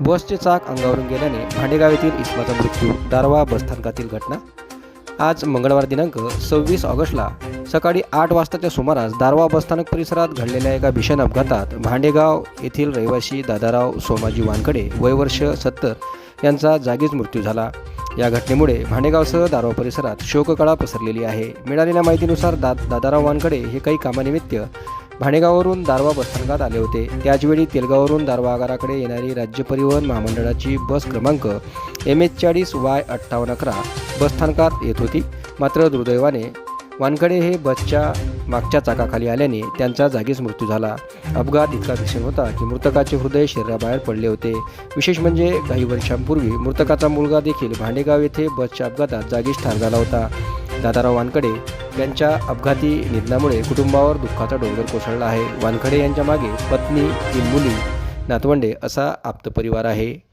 बसचे चाक अंगावरून गेल्याने भांडेगाव येथील इस्माचा मृत्यू दारवा बसस्थानकातील घटना. आज मंगळवार दिनांक सव्वीस ऑगस्टला सकाळी आठ वाजताच्या सुमारास दारवा बसस्थानक परिसरात घडलेल्या एका भीषण अपघातात भांडेगाव येथील रहिवासी दादाराव सोमाजी वानकडे वयवर्ष सत्तर यांचा जागीच मृत्यू झाला. या घटनेमुळे भांडेगावसह दारवा परिसरात शोककळा पसरलेली आहे. मिळालेल्या माहितीनुसार दा दादाराव वानकडे हे काही कामानिमित्त भाणेगाववरून दारवा बसस्थानकात आले होते. त्याचवेळी तेलगाववरून दारवा आगाराकडे येणारी राज्य परिवहन महामंडळाची बस क्रमांक एम एच चाळीस वाय अठ्ठावन्न अकरा बसस्थानकात येत होती. मात्र दुर्दैवाने वानकडे हे बसच्या मागच्या चाकाखाली आल्याने त्यांचा जागीच मृत्यू झाला. अपघात इतका भीषण होता की मृतकाचे हृदय शरीराबाहेर पडले होते. विशेष म्हणजे काही वर्षांपूर्वी मृतकाचा मुलगा देखील भांडेगाव येथे बसच्या अपघातात जागीच ठार झाला होता. दादाराव वानकडे यांच्या अपघाती निधनामुळे कुटुंबावर दुःखाचा डोंगर कोसळला आहे. वानखडे यांच्या मागे पत्नी तीन मुली नातवंडे असा आप्त परिवार आहे.